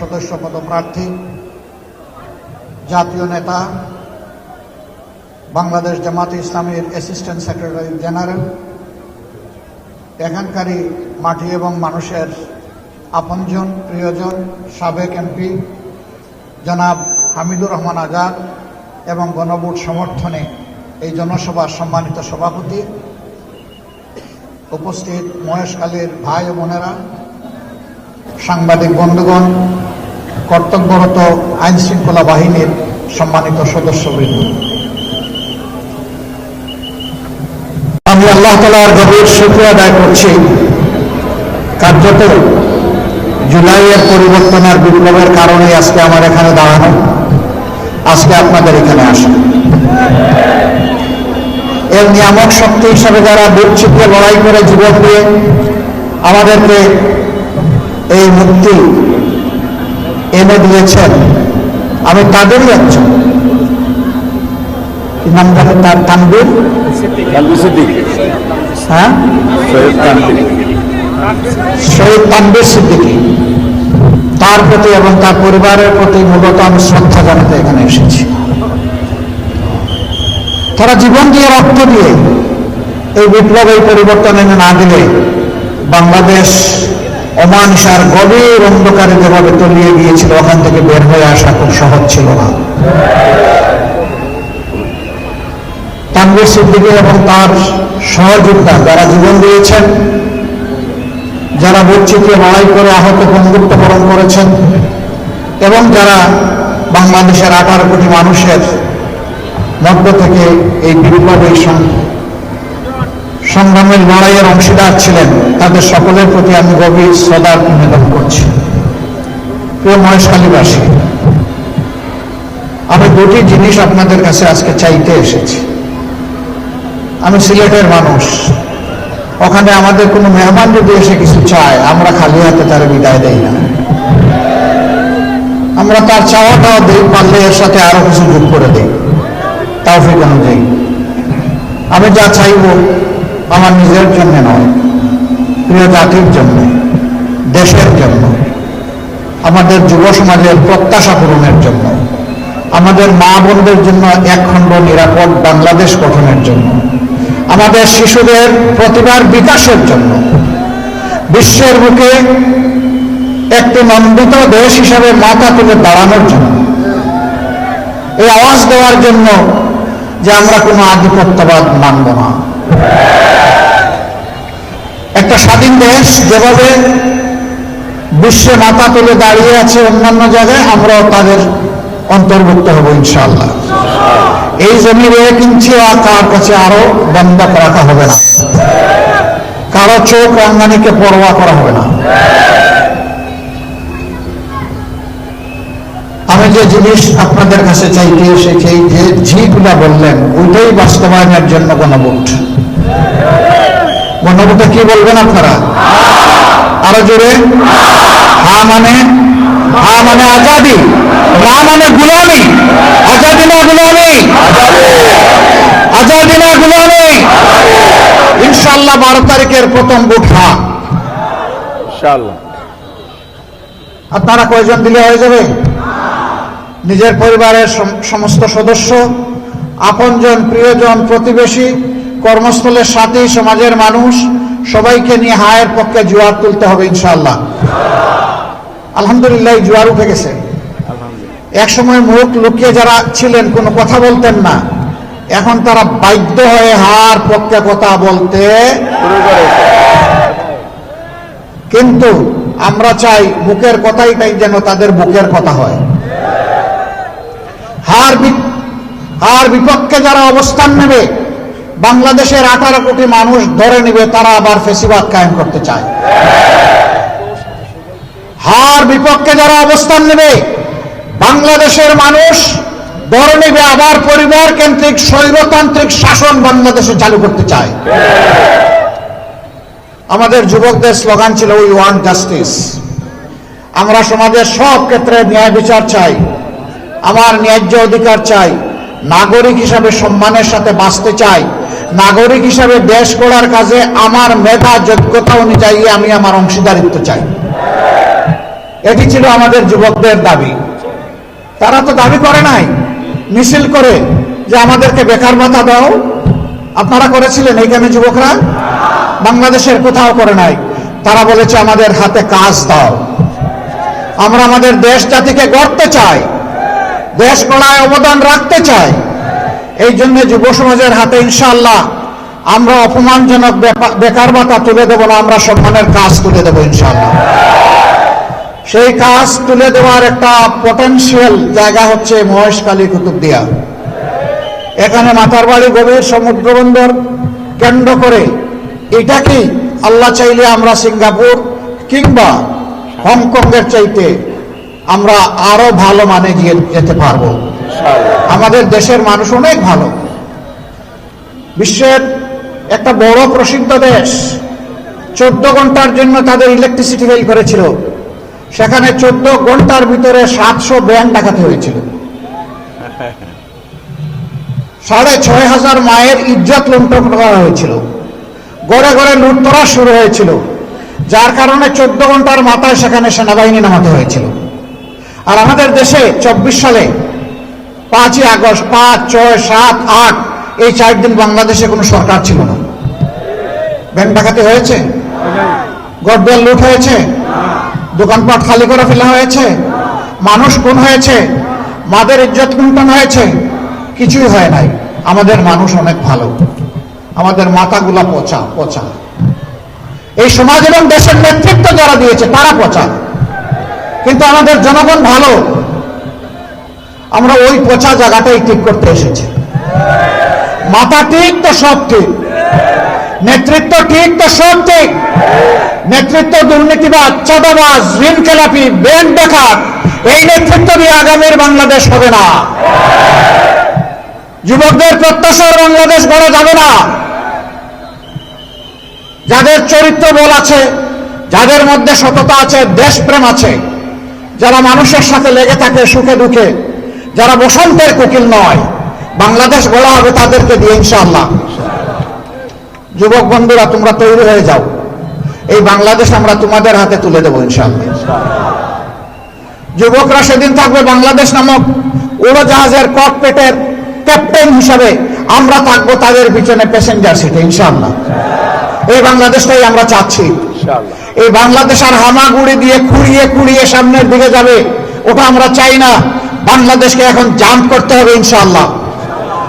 সদস্য পদপ্রার্থী, জাতীয় নেতা, বাংলাদেশ জামাত ইসলামের অ্যাসিস্ট্যান্ট সেক্রেটারি জেনারেল এখানকারই মাটি এবং মানুষের আপনজন, প্রিয়জন, সাবেক এমপি জনাব হামিদুর রহমান আজাদ এবং গণভোট সমর্থনে এই জনসভার সম্মানিত সভাপতি উপস্থিত মহেশকালীর ভাই বোনেরা, সাংবাদিক বন্ধুগণ কর্তব্যরত আইন শৃঙ্খলা বাহিনীর সম্মানিত সদস্যবৃন্দ। আমি আল্লাহ তালার গভীর শুক্রিয়া আদায় করছি। কার্যত জুলাইয়ের পরিবর্তন আর বিপ্লবের কারণে আজকে আমার এখানে দাঁড়ানো। আজকে আপনাদের এখানে আসা। এর নিয়ামক শক্তি হিসাবে যারা চিপিয়ে লড়াই করে জীবন দিয়ে আমাদেরকে এই মুক্তি এনে দিয়েছেন। আমি তাদেরই একজন। নাম জানে তার তানবীর হ্যাঁ? শহীদ তানবীর সিদ্দিকী। তার প্রতি এবং তার পরিবারের প্রতি মূলত আমি শ্রদ্ধা জানাতে এখানে এসেছি। তারা জীবন দিয়ে রক্ত দিয়ে এই বিপ্লব এই পরিবর্তন এনে না দিলে বাংলাদেশ অমানিসার গভীর অন্ধকারে যেভাবে তলিয়ে গিয়েছিল, ওখান থেকে বের হয়ে আসা খুব সহজ ছিল না। সিদ্দিকী এবং তার যারা জীবন দিয়েছেন, যারা বঞ্চিত লড়াই করে আহত বন্ধুত্ব বরণ করেছেন, এবং যারা বাংলাদেশের আঠারো কোটি মানুষের মধ্য থেকে এই বিপ্লব এই সং- সংগ্রামের লড়াইয়ের অংশীদার ছিলেন তাদের সকলের প্রতি আমি গভীর শ্রদ্ধার নিবেদন করছি। প্রিয় মহেশখালীবাসী, আমি দুটি জিনিস আপনাদের কাছে আজকে চাইতে এসেছি। আমি সিলেটের মানুষ। ওখানে আমাদের কোনো মেহমান যদি এসে কিছু চায়, আমরা খালি হাতে তার বিদায় দেই না। আমরা তার চাওয়াটাও দিই, পারলে এর সাথে আরও কিছু যোগ করে দিই। তাওফিক অনুযায়ী। আমি যা চাইব আমার নিজের জন্য নয়, প্রিয় জাতির জন্য, দেশের জন্য, আমাদের যুব সমাজের প্রত্যাশা পূরণের জন্য, আমাদের মা বোনদের জন্য একখণ্ড নিরাপদ বাংলাদেশ গঠনের জন্য, আমাদের শিশুদের প্রতিভার বিকাশের জন্য, বিশ্বের বুকে একটি নন্দিত দেশ হিসাবে মাথা তুলে দাঁড়ানোর জন্য, এই আওয়াজ দেওয়ার জন্য যে আমরা কোনো আধিপত্যবাদ মানব না। একটা স্বাধীন দেশ যেভাবে বিশ্বে মাথা তুলে দাঁড়িয়ে আছে অন্যান্য জায়গায়, আমরাও তাদের অন্তর্ভুক্ত হব ইনশাআল্লাহ। এই জমির এক ইঞ্চি কার কাছে আরও বন্ধক রাখা হবে না। কারও চোখ রঙ্গানিকে পরোয়া করা হবে না। আমি যে জিনিস আপনাদের কাছে চাইতে এসেছি, যে ঝিগুলা বললেন, ওইটাই বাস্তবায়নের জন্য গণভোট গণভোটে কি বলবেন আপনারা? আরও জোরে। হা মানে? হা মানে আজাদি না মানে গুলামি। আজাদি না গুলামি। আজাদি। না গুলামি। ইনশাল্লাহ বারো তারিখের প্রথম ভোট হা। আপনারা কয়জন দিলে হয়ে যাবে? নিজের পরিবারের সমস্ত সদস্য আপনজন প্রিয়জন প্রতিবেশী কর্মস্থলের সাথে সমাজের মানুষ সবাইকে নিয়ে হায়ের পক্ষে জোয়ার তুলতে হবে ইনশাআল্লাহ। আলহামদুলিল্লাহ জোয়ার উঠে গেছে। এক সময় মুখ লুকিয়ে যারা ছিলেন কোনো কথা বলতেন না। এখন তারা বাধ্য হয়ে হার পক্ষে কথা বলতে কিন্তু আমরা চাই বুকের কথাই তাই যেন তাদের বুকের কথা হয়। হার হার বিপক্ষে যারা অবস্থান নেবে বাংলাদেশের আঠারো কোটি মানুষ ধরে নিবে, তারা আবার ফেসিবাদ কায়েম করতে চায়। হার বিপক্ষে যারা অবস্থান নেবে, বাংলাদেশের মানুষ ধরে নেবে, আবার পরিবার কেন্দ্রিক স্বৈরতান্ত্রিক শাসন বাংলাদেশে চালু করতে চায়। আমাদের যুবকদের স্লোগান ছিল উই ওয়ান্ট জাস্টিস আমরা সমাজের সব ক্ষেত্রে ন্যায় বিচার চাই, আমার ন্যায্য অধিকার চাই, নাগরিক হিসাবে সম্মানের সাথে বাঁচতে চাই নাগরিক হিসাবে দেশ গড়ার কাজে আমার মেধা, যোগ্যতা অনুযায়ী আমি আমার অংশীদারিত্ব চাই। এটি ছিল আমাদের যুবকদের দাবি। তারা তো দাবি করে নাই, মিছিল করে যে আমাদেরকে বেকার ভাতা দাও। আপনারা করেছিলেন এইখানে যুবকরা? বাংলাদেশের কোথাও করে নাই। তারা বলেছে, আমাদের হাতে কাজ দাও। আমরা আমাদের দেশ জাতিকে গড়তে চাই। দেশ গড়ায় অবদান রাখতে চাই। এই জন্য যুব সমাজের হাতে ইনশাল্লাহ আমরা অপমানজনক বেকার ভাতা তুলে দেবো না, আমরা সম্মানের কাজ তুলে দেবো ইনশাল্লাহ সেই কাজ তুলে দেওয়ার একটা পটেনশিয়াল জায়গা হচ্ছে মহেশখালী কুতুবদিয়া। এখানে মাথার বাড়ি, গভীর সমুদ্র বন্দর কেন্দ্র করে এটা কি আল্লাহ চাইলে আমরা সিঙ্গাপুর কিংবা হংকংয়ের চাইতে আমরা আরও ভালো মানে গিয়ে যেতে পারব। আমাদের দেশের মানুষ অনেক ভালো। বিশ্বের একটা বড় প্রসিদ্ধ দেশ, চোদ্দ ঘণ্টার জন্য তাদের ইলেকট্রিসিটি ফেল করেছিল। সেখানে চোদ্দ ঘণ্টার ভিতরে সাতশো ব্যাংক ডাকাতি হয়েছিল। সাড়ে ছয় হাজার মায়ের ইজ্জত লুণ্ঠন করা হয়েছিল। গড়ে গড়ে লুটতরা শুরু হয়েছিল। যার কারণে চোদ্দ ঘণ্টার মাথায় সেখানে সেনাবাহিনী নামাতে হয়েছিল। আর আমাদের দেশে চব্বিশ সালে পাঁচই আগস্ট, পাঁচ, ছয়, সাত, আট, এই চার দিন বাংলাদেশে কোনো সরকার ছিল না। ব্যাংক ডাকাতি হয়েছে? গডবেল লুট হয়েছে? দোকানপাট খালি করে ফেলা হয়েছে? মানুষ কোন হয়েছে? মাদের ইজ্জত লুণ্ঠন হয়েছে? কিছুই হয় নাই। আমাদের মানুষ অনেক ভালো। আমাদের মাথাগুলা পচা পচা। এই সমাজ এবং দেশের নেতৃত্ব যারা দিয়েছে, তারা পচা। কিন্তু আমাদের জনগণ ভালো। আমরা ওই পচা জায়গাটাই ঠিক করতে এসেছি। মাথা ঠিক তো সব ঠিক। নেতৃত্ব ঠিক তো সব ঠিক। নেতৃত্ব দুর্নীতিবাদ, চাঁদাবাজ ঋণ খেলাপি ব্যাংক ডাকাত, এই নেতৃত্ব দিয়ে আগামীর বাংলাদেশ হবে না। যুবকদের প্রত্যাশার বাংলাদেশ গড়া যাবে না। যাদের চরিত্র বল আছে, যাদের মধ্যে সততা আছে, দেশপ্রেম আছে, যারা মানুষের সাথে লেগে থাকে সুখে দুঃখে যারা বসন্তের কোকিল নয় বাংলাদেশ গড়া হবে তাদেরকে দিয়ে ইনশাআল্লাহ। যুবক বন্ধুরা তোমরা তৈরি হয়ে যাও। এই বাংলাদেশ আমরা তোমাদের হাতে তুলে দেবো ইনশাআল্লাহ। যুবকরা সেদিন থাকবে বাংলাদেশ নামক উড়োজাহাজের ককপেটের ক্যাপ্টেন হিসাবে। আমরা থাকব তাদের পিছনে প্যাসেঞ্জার সিটে ইনশাআল্লাহ। এই বাংলাদেশটাই আমরা চাচ্ছি। এই বাংলাদেশ আর হামাগুড়ি দিয়ে খুঁড়িয়ে খুঁড়িয়ে সামনের দিকে যাবে ওটা আমরা চাই না। বাংলাদেশকে এখন জাম্প করতে হবে ইনশাআল্লাহ।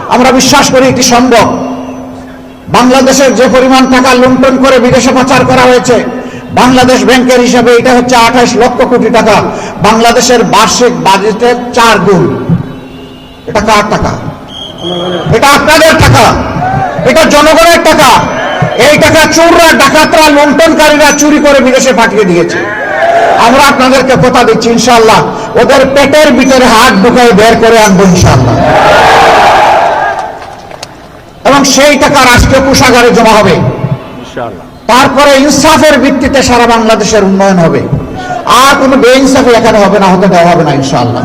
আমরা বিশ্বাস করি এটি সম্ভব। বাংলাদেশের যে পরিমাণ টাকা লুণ্ঠন করে বিদেশে পাচার করা হয়েছে, বাংলাদেশ ব্যাংকের হিসাবে এটা হচ্ছে আঠাশ লক্ষ কোটি টাকা। বাংলাদেশের বার্ষিক বাজেটের চার গুণ। এটা কার টাকা? এটা আপনাদের টাকা। এটা জনগণের টাকা। এই টাকা চোররা, ডাকাতরা, লুণ্ঠনকারীরা চুরি করে বিদেশে পাঠিয়ে দিয়েছে। আমরা আপনাদেরকে কথা দিচ্ছি ইনশাআল্লাহ। ওদের পেটের ভিতরে হাত ঢুকায় বের করে আনব ইনশাআল্লাহ। এবং সেই টাকা রাষ্ট্রীয় কোষাগারে জমা হবে। তারপরে ইনসাফের ভিত্তিতে সারা বাংলাদেশের উন্নয়ন হবে। আর কোনো বেইনসাফি এখানে হবে না হতে দেওয়া হবে না ইনশাআল্লাহ।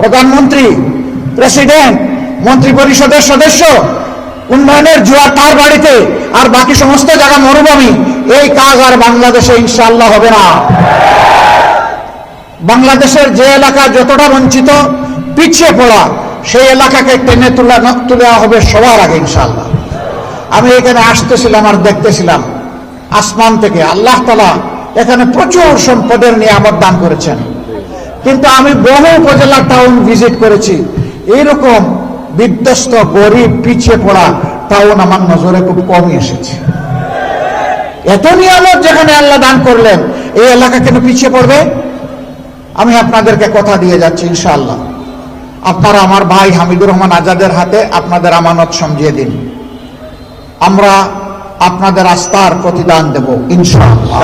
প্রধানমন্ত্রী প্রেসিডেন্ট মন্ত্রী পরিষদের সদস্য উন্নয়নের জোয়ার তার বাড়িতে, আর বাকি সমস্ত জায়গা মরুভূমি, এই কাজ আর বাংলাদেশে ইনশাল্লাহ হবে না। বাংলাদেশের যে এলাকা যতটা বঞ্চিত পিছিয়ে পড়া, সেই এলাকাকে টেনে তোলা তুলে হবে সবার আগে ইনশাল্লাহ আমি এখানে আসতেছিলাম আর দেখতেছিলাম, আসমান থেকে আল্লাহ তালা এখানে প্রচুর সম্পদের নিয়ামত দান করেছেন। কিন্তু আমি বহু উপজেলা টাউন ভিজিট করেছি। এইরকম বিধ্বস্ত, গরিব, পিছিয়ে পড়া টাউন আমার নজরে খুব কমই এসেছে। এত নিয়ামত যেখানে আল্লাহ দান করলেন, এই এলাকা কেন পিছিয়ে পড়বে? আমি আপনাদেরকে কথা দিয়ে যাচ্ছি, ইনশাআল্লাহ। আপনারা আমার ভাই হামিদুর রহমান আজাদের হাতে আপনাদের আমানত সমঝিয়ে দিন। আমরা আপনাদের আস্থার প্রতিদান দেব, ইনশাআল্লাহ।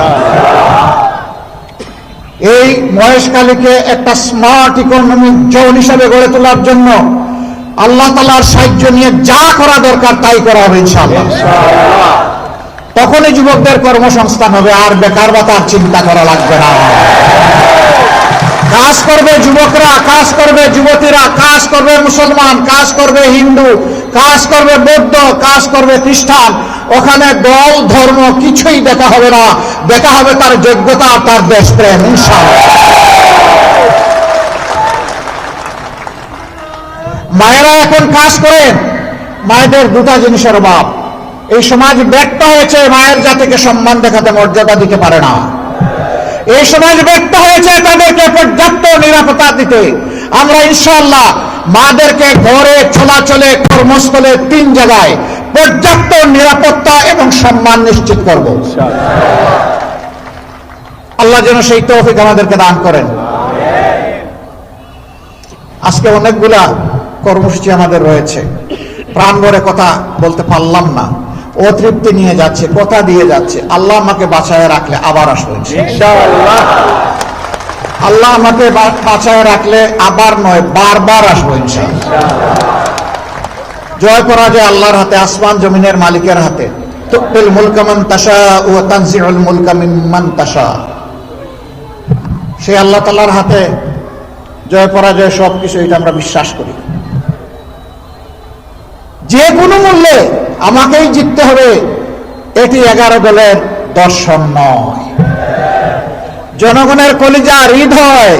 এই মহেশকালীকে একটা স্মার্ট ইকোনমিক জোন হিসাবে গড়ে তোলার জন্য আল্লাহ তালার সাহায্য নিয়ে যা করা দরকার তাই করা হবে ইনশাআল্লাহ। তখনই যুবকদের কর্মসংস্থান হবে, আর বেকার ভাতার চিন্তা করা লাগবে না। কাজ করবে যুবকরা, কাজ করবে যুবতীরা, কাজ করবে মুসলমান, কাজ করবে হিন্দু, কাজ করবে বৌদ্ধ, কাজ করবে খ্রিস্টান। ওখানে দল, ধর্ম কিছুই দেখা হবে না। দেখা হবে তার যোগ্যতা তার দেশপ্রেম, ইনশাআল্লাহ। মায়েরা এখন কাজ করেন, মায়েদের দুটা জিনিসের অভাব। এই সমাজ ব্যর্থ হয়েছে, মায়ের জাতিকে সম্মান দেখাতে মর্যাদা দিতে পারে না। এই সমাজ ব্যর্থ হয়েছে তাদেরকে পর্যাপ্ত নিরাপত্তা দিতে। আমরা ইনশাআল্লাহ মাদেরকে ঘরে, চলাচলে, কর্মস্থলে তিন জায়গায় পর্যাপ্ত নিরাপত্তা এবং সম্মান নিশ্চিত করব। আল্লাহ যেন সেই তৌফিক আমাদেরকে দান করেন। আজকে অনেকগুলা কর্মসূচি আমাদের রয়েছে। প্রাণ ভরে কথা বলতে পারলাম না। অতৃপ্তি নিয়ে যাচ্ছে কথা দিয়ে যাচ্ছে। আল্লাহ আমাকে বাঁচায় রাখলে আবার আসব আল্লাহ আমাকে বাঁচায় রাখলে আবার নয় বারবার আসব জয় পরাজয় আল্লাহর হাতে আসমান জমিনের মালিকের হাতে। তুকবিল মুলকামান তাসা ও তানসিউল মুলকা মিম্মান তাসা সেই আল্লাহ তাআলার হাতে জয় পরাজয় সব কিছু এটা আমরা বিশ্বাস করি। যে কোনো মূল্যে আমাকেই জিততে হবে। এটি এগারো দলের দর্শন নয়। জনগণের কলিজা হৃদয়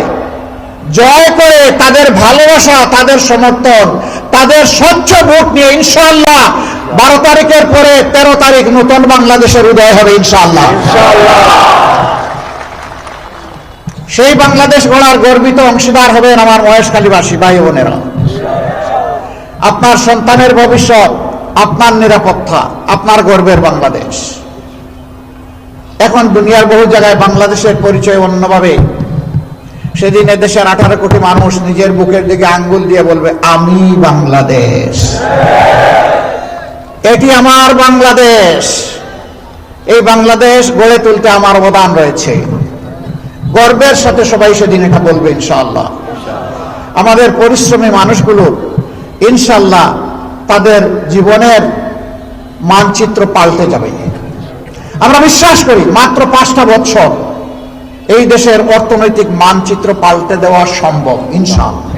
জয় করে তাদের ভালোবাসা, তাদের সমর্থন, তাদের স্বচ্ছ ভোট নিয়ে ইনশাআল্লাহ বারো তারিখের পরে তেরো তারিখ নতুন বাংলাদেশের উদয় হবে ইনশাল্লাহ সেই বাংলাদেশ গড়ার গর্বিত অংশীদার হবেন আমার মহেশখালীবাসী, ভাই বোনেরা। আপনার সন্তানের ভবিষ্যৎ, আপনার নিরাপত্তা, আপনার গর্বের বাংলাদেশ। এখন দুনিয়ার বহু জায়গায় বাংলাদেশের পরিচয় অন্যভাবে। সেদিন দেশের আঠারো কোটি মানুষ নিজের বুকের দিকে আঙ্গুল দিয়ে বলবে, আমি বাংলাদেশ। এটি আমার বাংলাদেশ। এই বাংলাদেশ গড়ে তুলতে আমার অবদান রয়েছে। গর্বের সাথে সবাই সেদিন এটা বলবে, ইনশাআল্লাহ। আমাদের পরিশ্রমী মানুষগুলো ইনশাল্লাহ তাদের জীবনের মানচিত্র পাল্টে যাবে। আমরা বিশ্বাস করি মাত্র পাঁচটা বছর এই দেশের অর্থনৈতিক মানচিত্র পাল্টে দেওয়া সম্ভব ইনশাআল্লাহ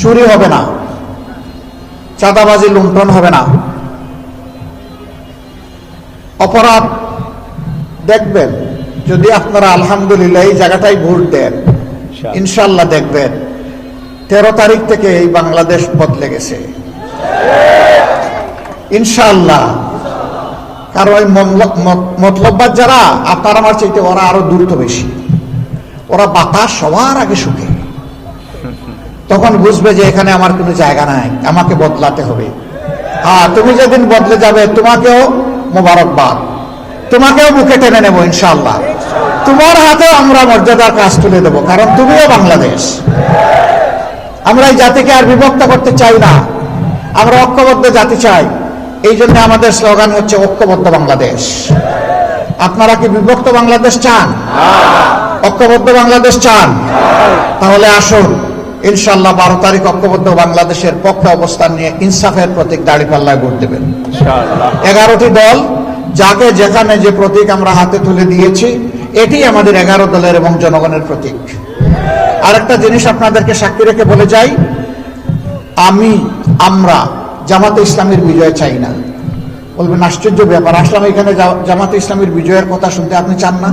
চুরি হবে না চাঁদাবাজি লুণ্ঠন হবে না। অপরাধ দেখবেন যদি আপনারা আলহামদুলিল্লাহ এই জায়গাটাই ভোট দেন ইনশাল্লাহ দেখবেন। তেরো তারিখ থেকে এই বাংলাদেশ বদলে গেছে। ইনশাল্লাহ কারণ ওই মতলব- মত- মতলববাদ যারা আপনার আমার চাইতে ওরা আরও দ্রুত বেশি। ওরা বাতাস সবার আগে শুকে। তখন বুঝবে যে এখানে আমার কোনো জায়গা নাই, আমাকে বদলাতে হবে। হ্যাঁ তুমি যেদিন বদলে যাবে, তোমাকেও মোবারকবাদ। তোমাকেও বুকে টেনে নেব ইনশাল্লাহ তোমার হাতে আমরা মর্যাদার কাজ তুলে দেবো, কারণ তুমিও বাংলাদেশ। আমরা এই জাতিকে আর বিভক্ত করতে চাই না। আমরা ঐক্যবদ্ধ জাতি চাই। এই জন্য আমাদের স্লোগান হচ্ছে ঐক্যবদ্ধ বাংলাদেশ। আপনারা কি বিভক্ত বাংলাদেশ চান? ঐক্যবদ্ধ বাংলাদেশ চান? তাহলে আসুন ইনশাল্লাহ বারো তারিখ ঐক্যবদ্ধ বাংলাদেশের পক্ষে অবস্থান নিয়ে ইনসাফের প্রতীক দাঁড়িপাল্লায় ভোট দেবেন। এগারোটি দল যাকে যেখানে যে প্রতীক আমরা হাতে তুলে দিয়েছি এটি আমাদের এগারো দলের এবং জনগণের প্রতীক। আরেকটা জিনিস আপনাদেরকে সাক্ষী রেখে বলে যাই, আমি, আমরা জামাতে ইসলামের বিজয় চাই না। বলবেন, আশ্চর্য ব্যাপার, আসলাম এখানে জামাতে ইসলামের বিজয়ের কথা শুনতে, আপনি চান না?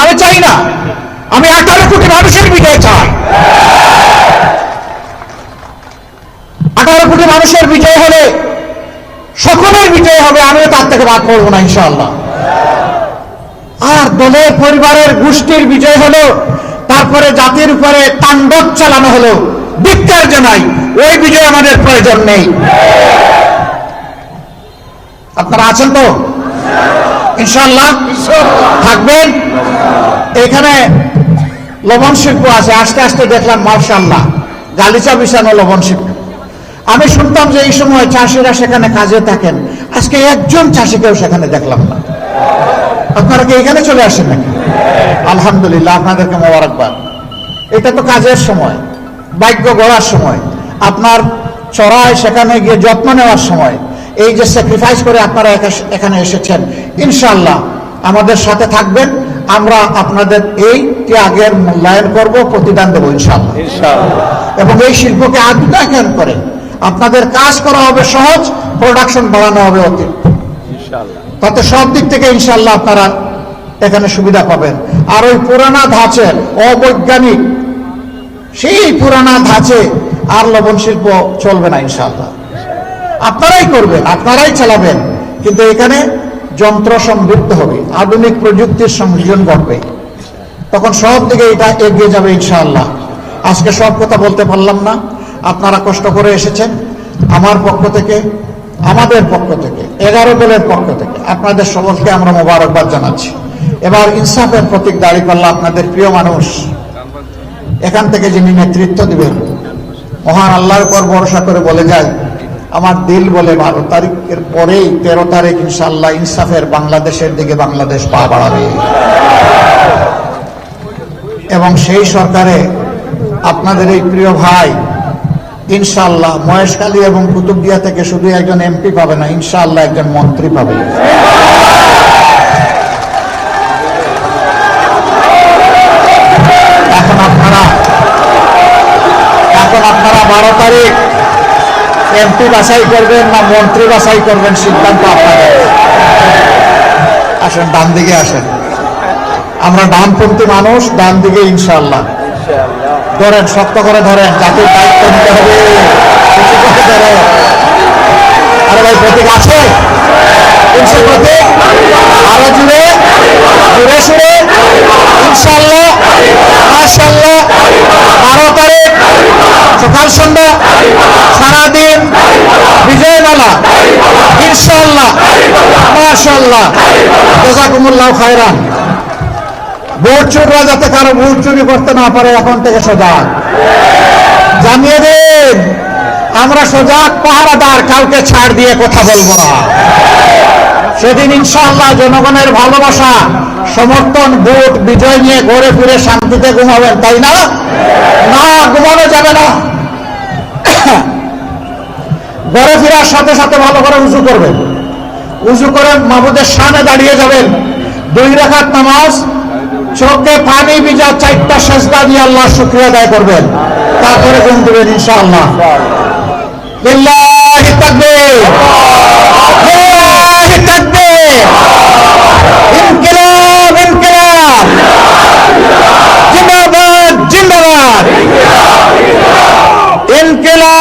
আমি চাই না। আমি আঠারো কোটি মানুষের বিজয় চাই। আঠারো কোটি মানুষের বিজয় হলে সকলের বিজয় হবে, আমিও তার থেকে বাদ করব না, ইনশাআল্লাহ। আর দলের পরিবারের গোষ্ঠীর বিজয় হলো তারপরে জাতির উপরে তাণ্ডব চালানো হলো। ধিক্কার জানাই ওই বিজয় আমাদের প্রয়োজন নেই। আপনারা আছেন তো? ইনশাআল্লাহ থাকবেন। এখানে লবণ শিল্প আছে, আস্তে আস্তে দেখলাম মার্শাল্লাহ গালিচা বিছানো লবণ শিল্প। আমি শুনতাম যে এই সময় চাষিরা সেখানে কাজে থাকেন। আজকে একজন চাষিকেও সেখানে দেখলাম না। আপনারা কি এখানে চলে আসেন নাকি? আলহামদুলিল্লাহ আপনাদেরকে মোবারকবাদ। এটা তো কাজের সময় ভাগ্য গড়ার সময় আপনার চড়ায় সেখানে গিয়ে যত্ন নেওয়ার সময় এই যে স্যাক্রিফাইস করে আপনারা এখানে এসেছেন ইনশাল্লাহ আমাদের সাথে থাকবেন আমরা আপনাদের এই ত্যাগের মূল্যায়ন করব প্রতিদান দেবো ইনশাল্লাহ এবং এই শিল্পকে আধুনিকায়ন করে আপনাদের কাজ করা হবে সহজ প্রোডাকশন বাড়ানো হবে অতি। তাতে সব দিক থেকে ইনশাল্লাহ আপনারা এখানে সুবিধা পাবেন। আর ওই পুরানা ধাঁচের অবৈজ্ঞানিক, সেই পুরানা ধাঁচে আর লবণ শিল্প চলবে না ইনশাআল্লাহ। আপনারাই করবেন, আপনারাই চালাবেন। কিন্তু এখানে যন্ত্র সমৃদ্ধ হবে, আধুনিক প্রযুক্তির সংযোজন ঘটবে। তখন সব দিকে এটা এগিয়ে যাবে ইনশাআল্লাহ। আজকে সব কথা বলতে পারলাম না, আপনারা কষ্ট করে এসেছেন। আমার পক্ষ থেকে আমাদের পক্ষ থেকে, এগারো দলের পক্ষ থেকে আপনাদের সকলকে আমরা মোবারকবাদ জানাচ্ছি। এবার ইনসাফের প্রতীক দাঁড়িয়ে পাল্লা আপনাদের প্রিয় মানুষ। এখান থেকে যিনি নেতৃত্ব দিবেন, মহান আল্লাহর উপর ভরসা করে বলে যায়, আমার দিল বলে বারো তারিখের পরেই তেরো তারিখ ইনশাল্লাহ ইনসাফের বাংলাদেশের দিকে বাংলাদেশ পা বাড়াবে। এবং সেই সরকারে আপনাদের এই প্রিয় ভাই ইনশাল্লাহ মহেশখালী এবং কুতুবদিয়া থেকে শুধু একজন এমপি পাবে না ইনশাল্লাহ একজন মন্ত্রী পাবে। এখন আপনারা এখন আপনারা বারো তারিখ এমপি বাছাই করবেন না মন্ত্রী বাছাই করবেন, সিদ্ধান্ত আপনাদের। আসেন, ডান দিকে আসেন। আমরা ডানপন্থী মানুষ, ডান দিকে ইনশাল্লাহ ধরেন, শক্ত করে ধরেন, জাতির দায়িত্ব নিতে হবে। আরে ভাই, প্রতীক আছে? আরও জুড়ে? জুড়ে সুরে ইনশাল্লাহ মাশাল্লাহ বারো তারিখ, সকাল সন্ধ্যা, সারাদিন বিজয় মেলা ইনশাল্লাহ মাশাল্লাহ জাজাকুমুল্লাহ খায়রান। ভোট চোররা যাতে কারও ভোট চুরি করতে না পারে, এখন থেকে সজাগ। জানিয়ে দিন, আমরা সজাগ পাহারাদার, কাউকে ছাড় দিয়ে কথা বলব না। সেদিন ইনশাআল্লাহ জনগণের ভালোবাসা, সমর্থন, ভোট, বিজয় নিয়ে ঘুরে ফিরে শান্তিতে ঘুমাবেন, তাই না? না, ঘুমানো যাবে না। ঘরে ফেরার সাথে সাথে ভালো করে উঁচু করবেন। উঁচু করে মাহবুদের সামনে দাঁড়িয়ে যাবেন। দুই রাখাত নামাজ চোখে পানি ভিজা চারটা সস্তা দিয়ে আল্লাহ শুক্রিয়া আদায় করবেন। তারপরে ঘুম দেবেন ইনশাআল্লাহ। জিন্দাবাদ জিন্দাবাদ। ইনকিলা